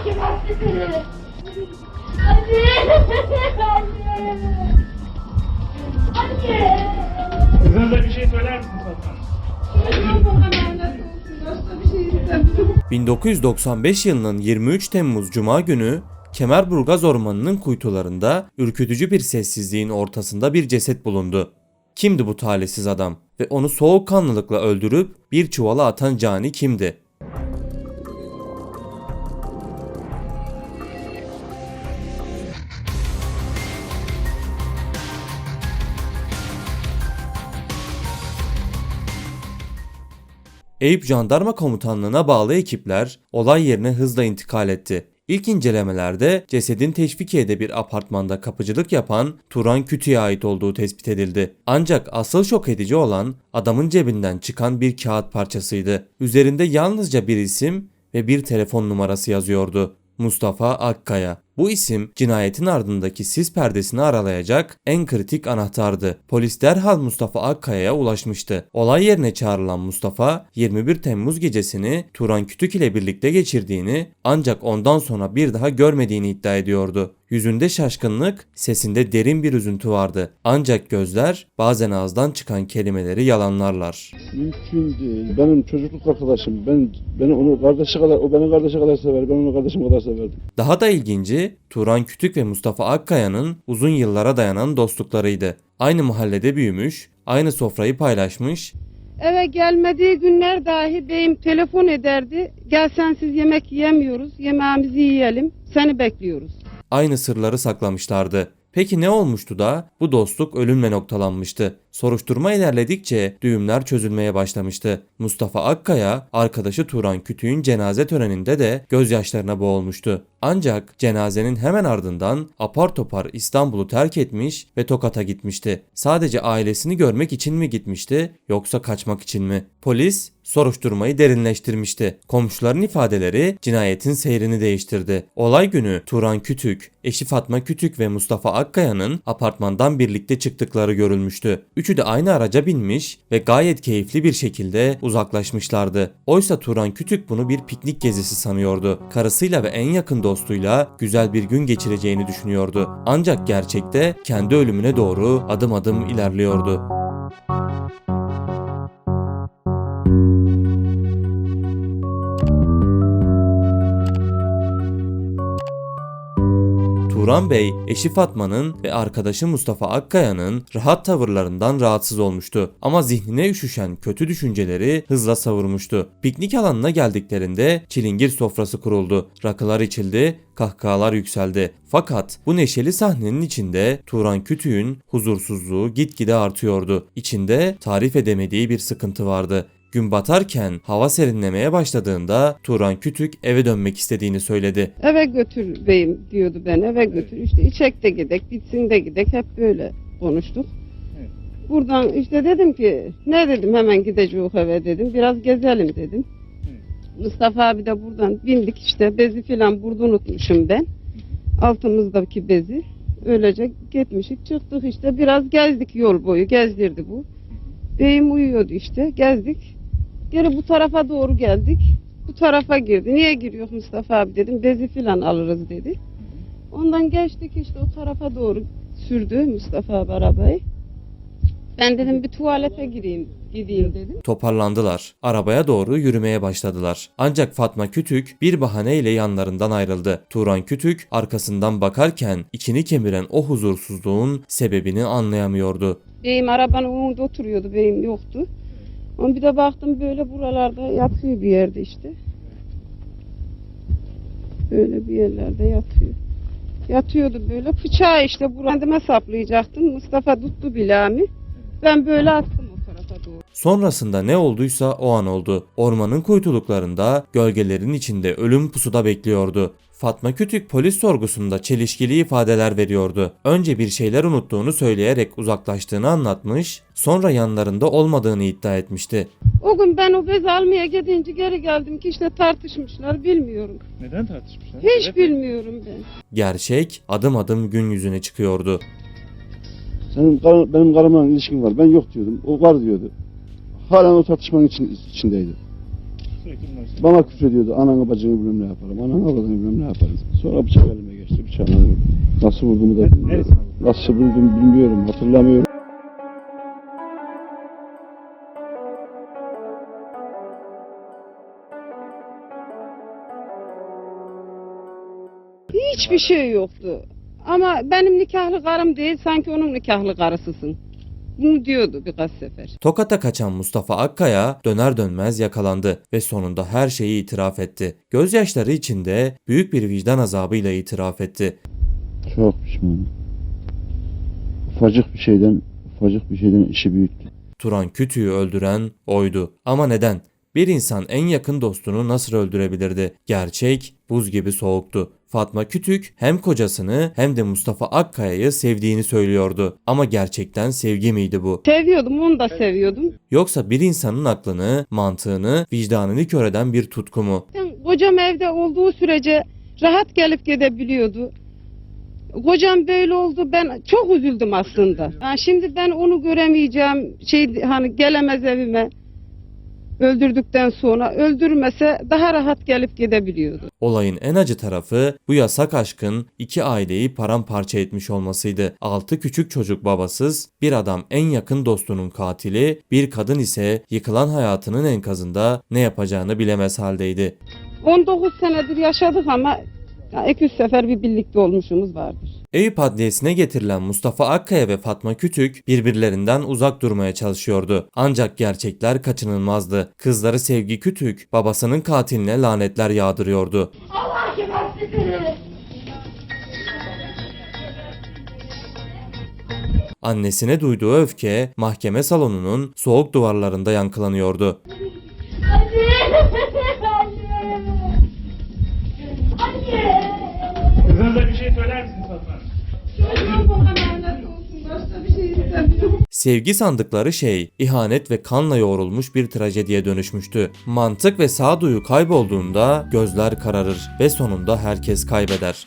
Anne! Anne! Anne! Kızınıza bir şey söyler misiniz Fatma Hanım? 1995 yılının 23 Temmuz Cuma günü Kemerburgaz Ormanı'nın kuytularında ürkütücü bir sessizliğin ortasında bir ceset bulundu. Kimdi bu talihsiz adam ve onu soğukkanlılıkla öldürüp bir çuvala atan cani kimdi? Eyüp Jandarma Komutanlığı'na bağlı ekipler olay yerine hızla intikal etti. İlk incelemelerde cesedin Teşvikiye'de bir apartmanda kapıcılık yapan Turan Kütü'ye ait olduğu tespit edildi. Ancak asıl şok edici olan adamın cebinden çıkan bir kağıt parçasıydı. Üzerinde yalnızca bir isim ve bir telefon numarası yazıyordu. Mustafa Akkaya. Bu isim cinayetin ardındaki sis perdesini aralayacak en kritik anahtardı. Polis derhal Mustafa Akkaya'ya ulaşmıştı. Olay yerine çağrılan Mustafa 21 Temmuz gecesini Turan Kütük ile birlikte geçirdiğini ancak ondan sonra bir daha görmediğini iddia ediyordu. Yüzünde şaşkınlık, sesinde derin bir üzüntü vardı. Ancak gözler bazen ağızdan çıkan kelimeleri yalanlarlar. Mümkün değil. Benim çocukluk arkadaşım. Ben beni onu kardeşi kadar, o beni kardeşi kadar sever. Ben onu kardeşim kadar severdim. Daha da ilginci Turan Kütük ve Mustafa Akkaya'nın uzun yıllara dayanan dostluklarıydı. Aynı mahallede büyümüş, aynı sofrayı paylaşmış, Eve gelmediği günler dahi beyim telefon ederdi. Gel sensiz yemek yemiyoruz. Yemeğimizi yiyelim. Seni bekliyoruz. aynı sırları saklamışlardı. Peki ne olmuştu da bu dostluk ölümle noktalanmıştı? Soruşturma ilerledikçe düğümler çözülmeye başlamıştı. Mustafa Akkaya, arkadaşı Turan Kütük'ün cenaze töreninde de gözyaşlarına boğulmuştu. Ancak cenazenin hemen ardından apar topar İstanbul'u terk etmiş ve Tokat'a gitmişti. Sadece ailesini görmek için mi gitmişti yoksa kaçmak için mi? Polis soruşturmayı derinleştirmişti. Komşuların ifadeleri cinayetin seyrini değiştirdi. Olay günü Turan Kütük, eşi Fatma Kütük ve Mustafa Akkaya'nın apartmandan birlikte çıktıkları görülmüştü. Üçü de aynı araca binmiş ve gayet keyifli bir şekilde uzaklaşmışlardı. Oysa Turan Kütük bunu bir piknik gezisi sanıyordu. Karısıyla ve en yakın dostuyla güzel bir gün geçireceğini düşünüyordu. Ancak gerçekte kendi ölümüne doğru adım adım ilerliyordu. Turan Bey, eşi Fatma'nın ve arkadaşı Mustafa Akkaya'nın rahat tavırlarından rahatsız olmuştu. Ama zihnine üşüşen kötü düşünceleri hızla savurmuştu. Piknik alanına geldiklerinde çilingir sofrası kuruldu. Rakılar içildi, kahkahalar yükseldi. Fakat bu neşeli sahnenin içinde Turan Kütüğün huzursuzluğu gitgide artıyordu. İçinde tarif edemediği bir sıkıntı vardı. Gün batarken hava serinlemeye başladığında Turan Kütük eve dönmek istediğini söyledi. Eve götür beyim diyordu ben. Eve götür. İşte içek de gidek, bitsin de gidek. Hep böyle konuştuk. Evet. Buradan işte dedim ki ne dedim hemen gideceğiz eve dedim. Biraz gezelim dedim. Mustafa abi de buradan bindik işte bezi filan burada unutmuşum ben. Altımızdaki bezi. Öylece gitmişik çıktık işte biraz gezdik yol boyu gezdirdi bu. Beyim uyuyordu işte gezdik. Geri bu tarafa doğru geldik. Bu tarafa girdi. Niye giriyor Mustafa abi dedim. Bezi filan alırız dedi. Ondan geçtik işte o tarafa doğru sürdü Mustafa abi arabayı. Ben dedim bir tuvalete gireyim gideyim dedim. Toparlandılar. Arabaya doğru yürümeye başladılar. Ancak Fatma Kütük bir bahaneyle yanlarından ayrıldı. Turan Kütük arkasından bakarken içini kemiren o huzursuzluğun sebebini anlayamıyordu. Beyim arabanın önünde oturuyordu. Beyim yoktu. Ama bir de baktım böyle buralarda yatıyor bir yerde işte. Böyle bir yerlerde yatıyor. Yatıyordu böyle. Bıçağı işte burandime saplayacaktım. Mustafa tuttu bilami. Ben böyle attım o tarafa doğru. Sonrasında ne olduysa o an oldu. Ormanın kuytuluklarında gölgelerin içinde ölüm pusuda bekliyordu. Fatma Kütük polis sorgusunda çelişkili ifadeler veriyordu. Önce bir şeyler unuttuğunu söyleyerek uzaklaştığını anlatmış, sonra yanlarında olmadığını iddia etmişti. O gün ben o bez almaya gidince geri geldim ki işte tartışmışlar bilmiyorum. Neden tartışmışlar? Hiç Sebep? bilmiyorum ben. Gerçek adım adım gün yüzüne çıkıyordu. Senin kar- benim karımla ilişkin var. Ben yok diyordum. O var diyordu. Hala o tartışmanın için, içindeydi. Sürekli bunları söylüyor. Bana küfrediyordu. Ananı bacını bilmem ne yaparım. Ananı bacını bilmem ne yaparım. Sonra bıçak elime geçti. Bıçağına vurdum. Nasıl vurduğumu da bilmiyorum. Nasıl vurduğumu bilmiyorum. Hatırlamıyorum. Hiçbir şey yoktu. Ama benim nikahlı karım değil sanki onun nikahlı karısısın. Bunu diyordu birkaç sefer. Tokat'a kaçan Mustafa Akkaya döner dönmez yakalandı ve sonunda her şeyi itiraf etti. Gözyaşları içinde büyük bir vicdan azabıyla itiraf etti. Çok pişmanım. Ufacık bir şeyden, ufacık bir şeyden işi büyüttü. Turan Kütü'yü öldüren oydu. Ama neden? Bir insan en yakın dostunu nasıl öldürebilirdi? Gerçek buz gibi soğuktu. Fatma Kütük hem kocasını hem de Mustafa Akkaya'yı sevdiğini söylüyordu. Ama gerçekten sevgi miydi bu? Seviyordum onu da seviyordum. Yoksa bir insanın aklını, mantığını, vicdanını kör eden bir tutku mu? Kocam evde olduğu sürece rahat gelip gidebiliyordu. Kocam böyle oldu ben çok üzüldüm aslında. Yani şimdi ben onu göremeyeceğim şey hani gelemez evime öldürdükten sonra öldürmese daha rahat gelip gidebiliyordu. Olayın en acı tarafı bu yasak aşkın iki aileyi paramparça etmiş olmasıydı. Altı küçük çocuk babasız, bir adam en yakın dostunun katili, bir kadın ise yıkılan hayatının enkazında ne yapacağını bilemez haldeydi. 19 senedir yaşadık ama 200 sefer bir birlikte olmuşumuz vardır. Eyüp Adliyesi'ne getirilen Mustafa Akkaya ve Fatma Kütük birbirlerinden uzak durmaya çalışıyordu. Ancak gerçekler kaçınılmazdı. Kızları Sevgi Kütük babasının katiline lanetler yağdırıyordu. Allah. Annesine duyduğu öfke mahkeme salonunun soğuk duvarlarında yankılanıyordu. Sevgi sandıkları şey, ihanet ve kanla yoğrulmuş bir trajediye dönüşmüştü. Mantık ve sağduyu kaybolduğunda gözler kararır ve sonunda herkes kaybeder.